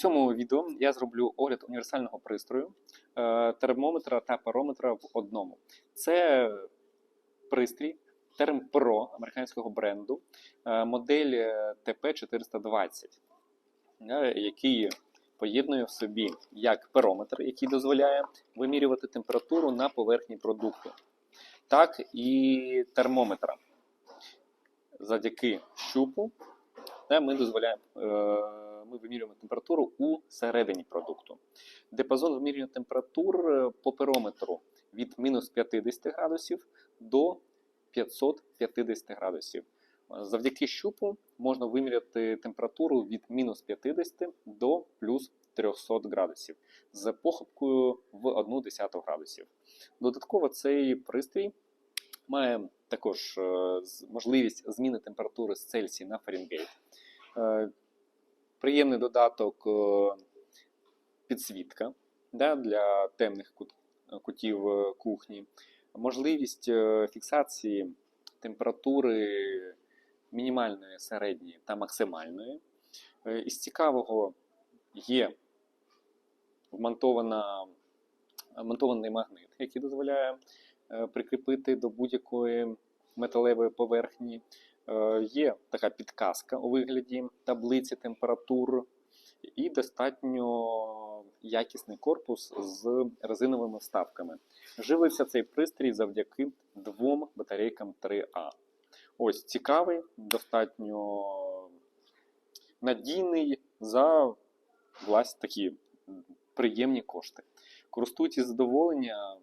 цьому відео я зроблю огляд універсального пристрою, е, термометра та парометра в одному. Це пристрій Term Pro американського бренду, е, модель е, TP420, е, який поєднує в собі як перометр, який дозволяє вимірювати температуру на поверхні продукту, так і термометра. Завдяки щупу ми дозволяємо, ми вимірюємо температуру у середині продукту. Діапазон вимірювання температур е, по перометру від мінус 50 градусів до 550 градусів. Е, Завдяки щупу можна виміряти температуру від мінус 50 до плюс 300 градусів з похибкою в 1,1 градусів. Додатково цей пристрій має також е, можливість зміни температури з Цельсія на Фаренгейт. Приємний додаток е, підсвітка да, для темних кут- кутів е, кухні, можливість е, фіксації температури мінімальної, середньої та максимальної. Із цікавого є вмонтована, вмонтований магнит, який дозволяє прикріпити до будь-якої металевої поверхні. Е, Є така підказка у вигляді таблиці температур і достатньо якісний корпус з резиновими вставками. Живився цей пристрій завдяки двом батарейкам 3А. Ось цікавий, достатньо надійний за власне такі приємні кошти. Користуйтесь задоволення,